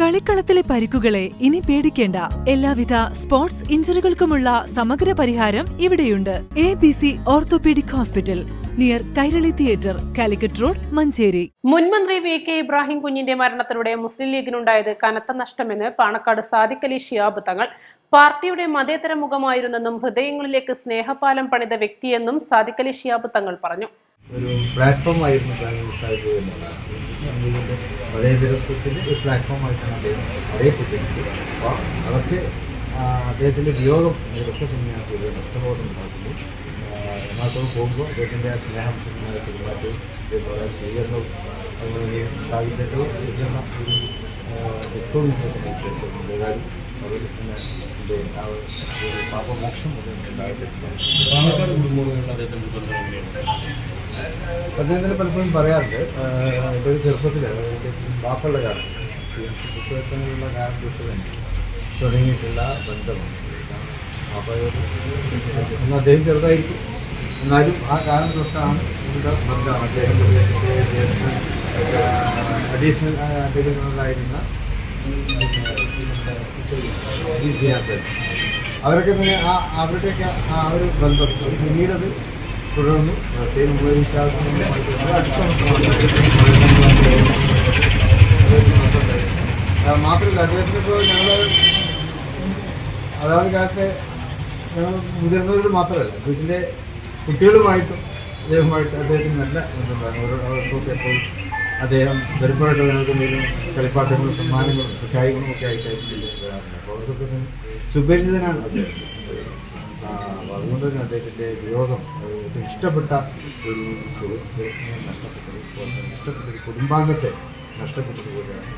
കളിക്കളത്തിലെ പരിക്കുകളെ ഇനി പേടിക്കേണ്ട. എല്ലാവിധ സ്പോർട്സ് ഇഞ്ചുറികൾക്കുമുള്ള സമഗ്ര പരിഹാരം ഇവിടെയുണ്ട്. A B C orthopaedic hospital near Kairali theatre Calicut road Manjeri. മുൻമന്ത്രി വി കെ ഇബ്രാഹിം കുഞ്ഞിന്റെ മരണത്തിലൂടെ മുസ്ലിം ലീഗിനുണ്ടായത് കനത്ത നഷ്ടമെന്ന് പാണക്കാട് സാദിഖ് അലി ഷിയാബ് തങ്ങൾ. പാർട്ടിയുടെ മതേതര മുഖമായിരുന്നെന്നും ഹൃദയങ്ങളിലേക്ക് സ്നേഹപാലം പണിത വ്യക്തിയെന്നും സാദിഖ് അലി ഷിയാബ് തങ്ങൾ പറഞ്ഞു. ഒരു പ്ലാറ്റ്ഫോം ആയിരുന്നു കോൺഗ്രസ് സാഹിബ് എന്നുള്ളത് ഇതിൻ്റെ പഴയ നേതൃത്വത്തിൻ്റെ ഒരു പ്ലാറ്റ്ഫോം ആയിട്ടാണ് അദ്ദേഹം അറിയപ്പെട്ടിരുന്നത് അപ്പോൾ അതൊക്കെ ആ, അദ്ദേഹത്തിൻ്റെ വിയോഗം ഇതൊക്കെ തന്നെയാണ് കൂടുതൽ നഷ്ടബോധം ഉണ്ടാക്കുന്നത് എറണാകുളത്തോട് പോകുമ്പോൾ അദ്ദേഹത്തിൻ്റെ ആ സ്നേഹം സിനിമയുടെ പെരുമാറ്റവും ഇതേപോലെ സ്വീകരണവും അതുപോലെ സ്ഥാപിക്കേണ്ടത് എന്ന ഒരു എപ്പോഴും എന്നെ സംബന്ധിച്ചിടത്തോളം ഏതായാലും സർവ്വത്തിന്റെ ആ ഒരു പാപമോക്ഷം അദ്ദേഹത്തിന് ഉണ്ടായിട്ടുണ്ട് അദ്ദേഹത്തിന് പലപ്പോഴും പറയാറുണ്ട് എന്റെ ഒരു ചെറുപ്പത്തിൽ അതായത് ബാപ്പുള്ള കാലം പുസ്തകത്തിനുള്ള കാലം തന്നെ തുടങ്ങിയിട്ടുള്ള ബന്ധമാണ്. അദ്ദേഹം ചെറുതായിരിക്കും. എന്നാലും ആ കാലം തൊട്ടാണ് ഇവിടെ ബന്ധമാണ് അദ്ദേഹം അഡീഷണൽ അദ്ദേഹങ്ങളിലായിരുന്ന വിദ്യാഭ്യാസം. അവരൊക്കെ തന്നെ ആ അവരുടെയൊക്കെ ആ ഒരു ബന്ധം. പിന്നീടത് തുടർന്നു. സെയിം മാത്രമല്ല അദ്ദേഹത്തിന് ഇപ്പോൾ ഞങ്ങൾ അതാത് കാലത്തെ ഞങ്ങൾ മുതിർന്നവരോട് മാത്രമല്ല വീട്ടിലെ കുട്ടികളുമായിട്ടും അദ്ദേഹമായിട്ട് അദ്ദേഹത്തിന് നല്ല ഓരോ അവർക്കൊക്കെ എപ്പോഴും അദ്ദേഹം വരുമ്പോഴൊക്കെ ഞങ്ങൾക്ക് എന്തെങ്കിലും കളിപ്പാട്ടങ്ങളും സമ്മാനങ്ങളും കായികങ്ങളും ഒക്കെ ആയിട്ട് വരാറുണ്ട് അപ്പോൾ അവർക്കൊക്കെ സുപരിചിതനാണ് അദ്ദേഹം. അതുകൊണ്ട് തന്നെ അദ്ദേഹത്തിന്റെ വിയോഗം ഏറ്റവും ഇഷ്ടപ്പെട്ട ഒരു സുഹൃത്തിനെ നഷ്ടപ്പെട്ടത് നഷ്ടപ്പെട്ട ഒരു കുടുംബാംഗത്തെ നഷ്ടപ്പെട്ടത് പോലെയാണ്.